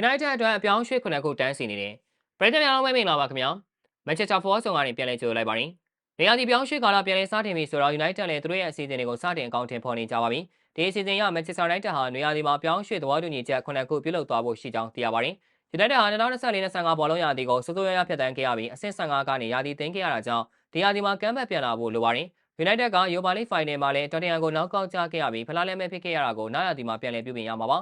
United အတွက်အပြောင်းရွှေ့ခုနှစ်ခုတန်းစီနေတယ်ပရိသတ်များလုံးပဲမင်္ဂလာပါခင်ဗျာ Manchester Forward ဆောင်ကနေပြန်လည်ကြိုဆိုလိုက်ပါတယ်နေရာဒီပြောင်းရွှေ့ကာလပြန်လည်စတင်ပြီဆိုတော့ United လည်းသူတို့ရဲ့အစီအစဉ်တွေကိုစတင်အကောင့်တင်ဖော်နေကြပါပြီဒီအစီအစဉ်ရ Manchester United ဟာနေရာဒီမှာပြောင်းရွှေ့သဘောတူညီချက်ခုနှစ်ခုပြုလုပ်သွားဖို့ရှိကြောင်းသိရပါတယ် United ဟာ2024-25ဘောလုံးရာသီကိုစိုးစိုးရွားရွားဖြတ်တန်းခဲ့ရပြီးအဆင့်15ကနေရာသီသိမ်းခဲ့ရတာကြောင့်ဒီရာသီမှာကမ်းဘက်ပြန်လာဖို့လိုပါတယ် United က Europa League Final မှာလည်း Tottenham ကိုနောက်ကောက်ကျခဲ့ရပြီးဖလားလဲမဲ့ဖြစ်ခဲ့ရတာကိုနောက်ရာသီမှာပြန်လည်ပြုပြင်ရမှာပါ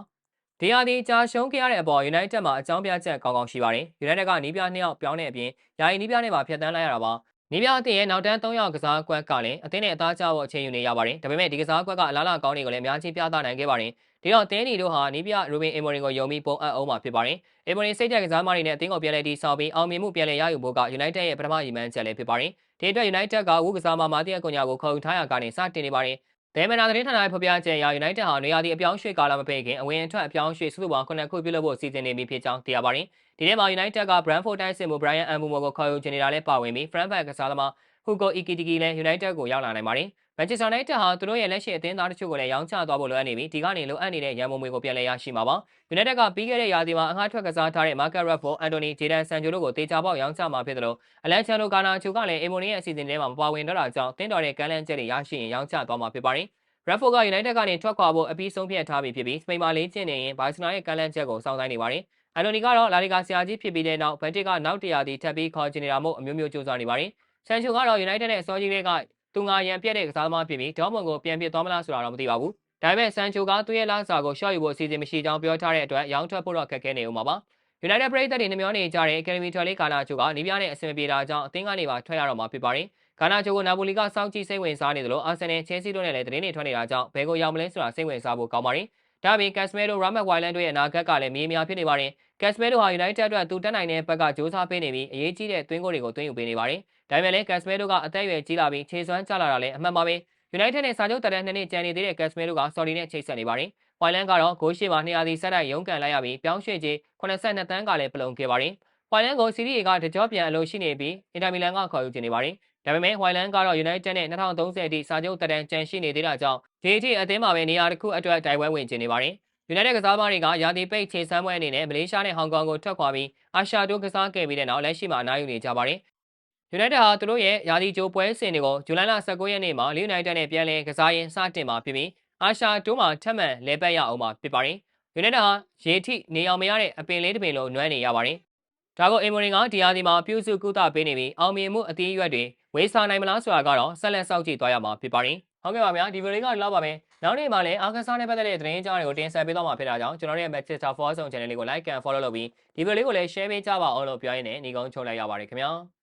ဒီရာသီကြာရှုံးခဲ့ရတဲ့အပေါ် United မှာအကြောင်းပြချက်ကောင်းကောင်းရှိပါတယ် United ကနီးပြနှစ်ယောက်ပြောင်းတဲ့အပြင်ယာယီနီးပြနဲ့ပါဖြတ်တန်းလိုက်ရတာပါနီးပြအသင်းရဲ့နောက်တန်း3ယောက်ကစားကွက်ကလည်းအသင်းနဲ့အသားကျဖို့အချိန်ယူနေရပါတယ်ဒါပေမဲ့ဒီကစားကွက်ကအလားအလာကောင်းတွေကိုလည်းအများကြီးပြသနိုင်ခဲ့ပါတယ်ဒီတော့တင်းနီတို့ဟာနီးပြရူဘင်အီမိုရီကိုယုံပြီးပုံအပ်အောင်မှာဖြစ်ပါတယ်အီမိုရီစိတ်ကြက်ကစားမတွေနဲ့အသင်းကိုပြန်လည်တည်ဆောက်ပြီးအောင်မြင်မှုပြန်လည်ရယူဖို့က United ရဲ့ပထမရည်မှန်းချက်လည်းဖြစ်ပါတယ်ဒီအတွက် United ကဝုကစားမမာတီယာကွန်ညာကိုခေါ်ယူထားရကနေစတင်နေပါတယ် ဒဲမနာသတင်းဌာနရဲ့ဖော်ပြချက်အရ United ဟာနေရာဒီအပြောင်းရွှေ့ကာလမပိတ်ခင်အဝင်အထွက်အပြောင်းရွှေ့စုစုပေါင်း9ခုပြုလုပ်ဖို့စီစဉ်နေပြီဖြစ်ကြောင်းသိရပါတယ်။ဒီထဲမှာ United က Brentford တိုင်းစစ်မှု Brian Mbeumo ကိုခေါ်ယူချင်နေတာလည်းပါဝင်ပြီး Frankfurt ကစားသမား Hugo Ekitike လည်း United ကိုရောက်လာနိုင်ပါတယ်။ Manchester United ဟာသူတို့ရဲ့လက်ရှိအသင်းသားတချို့ကိုလည်းရောင်းချသွားဖို့လိုအပ်နေပြီးဒီကနေလိုအပ်နေတဲ့ရန်ပုံငွေကိုပြန်လည်ရရှိမှာပါ။ United ကပြီးခဲ့တဲ့ရာသီမှာအငှားထွက်ကစားထားတဲ့ Marcus Rashford, Anthony, Jadon Sancho တို့ကိုတေချာပေါက်ရောင်းချမှာဖြစ်တယ်လို့ Alexandro Garnacho ကလည်း Emoni ရဲ့အစီအစဉ်ထဲမှာမပါဝင်တော့တာကြောင့်တင်းတော်တဲ့ကမ်းလှမ်းချက်တွေရရှိရင်ရောင်းချသွားမှာဖြစ်ပါတယ်။ Rashford က United ကနေထွက်ခွာဖို့အပြီးဆုံးဖြတ်ထားပြီဖြစ်ပြီးစပိန်မှာလေးကျင့်နေရင် Barcelona ရဲ့ကမ်းလှမ်းချက်ကိုစောင့်ဆိုင်းနေပါတယ်။ Anthony ကတော့လာလီဂါဆရာကြီးဖြစ်ပြီးတဲ့နောက် Betis ကနောက်တရာသီထပ်ပြီးခေါ်ချင်နေတာမို့အမျိုးမျိုးစူးစမ်းနေပါတယ်။ Sancho ကတော့ United နဲ့အစောကြီးတွေက သူငါရန်ပြက်တဲ့ကစားသမားဖြစ်ပြီးဒေါမွန်ကိုပြန်ပြစ်သွားမလားဆိုတာတော့မသိပါဘူး။ဒါပေမဲ့ Sancho ကသူ့ရဲ့လစာကိုရှော့ယူဖို့အစီအစဉ်မရှိကြောင်းပြောထားတဲ့အတွက်ရောင်းထွက်ဖို့တော့ခက်ခဲနေဦးမှာပါ။ United ပရိသတ်တွေနှမျောနေကြတဲ့ Academy ထွက်လေးကာနာချိုကနီးပြားနဲ့အဆင်မပြေတာကြောင့်အသင်းကနေပါထွက်ရတော့မှာဖြစ်ပါတယ်။ကာနာချိုကိုနာပိုလီကစောင့်ကြည့်စိတ်ဝင်စားနေတယ်လို့အာဆင်နယ်၊ချဲလ်ဆီတို့နဲ့လည်းသတင်းတွေထွက်နေတာကြောင့်ဘယ်ကိုရောက်မလဲဆိုတာစိတ်ဝင်စားဖို့ကောင်းပါတယ်။ ဒါ့အပြင် Casemiro, Ramat Wyland တို့ရဲ့အနာဂတ်ကလည်းမြေးများဖြစ်နေပါတယ်။ Casemiro ဟာ United အတွက်သူတက်နိုင်တဲ့ဘက်ကစ조사ပေးနေပြီးအရေးကြီးတဲ့သွင်းကိုတွေကိုသွင်းယူပေးနေပါတယ်။ဒါပေမဲ့လည်း Casemiro ကအသက်အရွယ်ကြီးလာပြီးခြေစွမ်းကျလာတာလည်းအမှန်ပါပဲ။ United နဲ့စာချုပ်တက်တဲ့နှစ်နှစ်ကျန်နေသေးတဲ့ Casemiro က Saudi နဲ့ချိတ်ဆက်နေပါတယ်။ Wyland ကတော့ဂိုးရှိမှာ200စီဆက်တိုက်ရုန်းကန်လိုက်ရပြီးပြောင်းရွှေ့ခြင်း82တန်းကလည်းပလုံခဲ့ပါတယ်။ Wyland ကိုစီးရီးအေကတကြောပြန်အလုပ်ရှိနေပြီးအင်တာမီလန်ကခေါ်ယူချင်နေပါတယ်။ ဒါပေမဲ့ Wyland ကတော့ United နဲ့2030အထိစာချုပ်တက်တန်းကျန်ရှိနေသေးတာကြောင့်ဒီအထိအသင်းမှာပဲနေရာတစ်ခုအတွက်တိုင်ပွဲဝင်ချင်နေပါတယ်။ United ကစားသမားတွေကရာသီပိတ်ခြေစမ်းပွဲအနေနဲ့မလေးရှားနဲ့ဟောင်ကောင်ကိုထွက်ခွာပြီးအာရှတိုးကစားခဲ့ပြီးတဲ့နောက်လက်ရှိမှာအနားယူနေကြပါတယ်။ United ဟာသူတို့ရဲ့ရာသီကြိုပွဲစဉ်တွေကိုဇူလိုင်လ19ရက်နေ့မှာ Leeds United နဲ့ပြန်လည်ကစားရင်းစတင်မှာဖြစ်ပြီးအာရှတိုးမှာထပ်မံလဲပတ်ရအောင်မှာဖြစ်ပါတယ်။ United ဟာရေထိနေအောင်မရတဲ့အပင်လေးတစ်ပင်လုံးနွမ်းနေရပါတယ်။ဒါကိုအင်မိုရင်ကဒီယာဒီမှာပြုစုကုသပေးနေပြီးအောင်မြင်မှုအသီးရွက်တွေ ဝေးစားနိုင်မလားဆိုတာကတော့ဆက်လက်စောင့်ကြည့်သွားရမှာဖြစ်ပါတယ်။ဟုတ်ကဲ့ပါဗျာဒီဗီဒီယိုလေးကတော့လောက်ပါပဲ။နောက်နေ့မှာလည်းအားကစားနဲ့ပတ်သက်တဲ့သတင်းကြောင်းတွေကိုတင်ဆက်ပေးသွားမှာဖြစ်တာကြောင့်ကျွန်တော်တို့ရဲ့ Manchester Forward ဆောင် channel လေးကို like and follow လုပ်ပြီးဒီဗီဒီယိုလေးကိုလည်း share ပေးကြပါအောင်လို့ပြောရင်းနဲ့ညီကုန်းချုပ်လိုက်ရပါတယ်ခင်ဗျာ။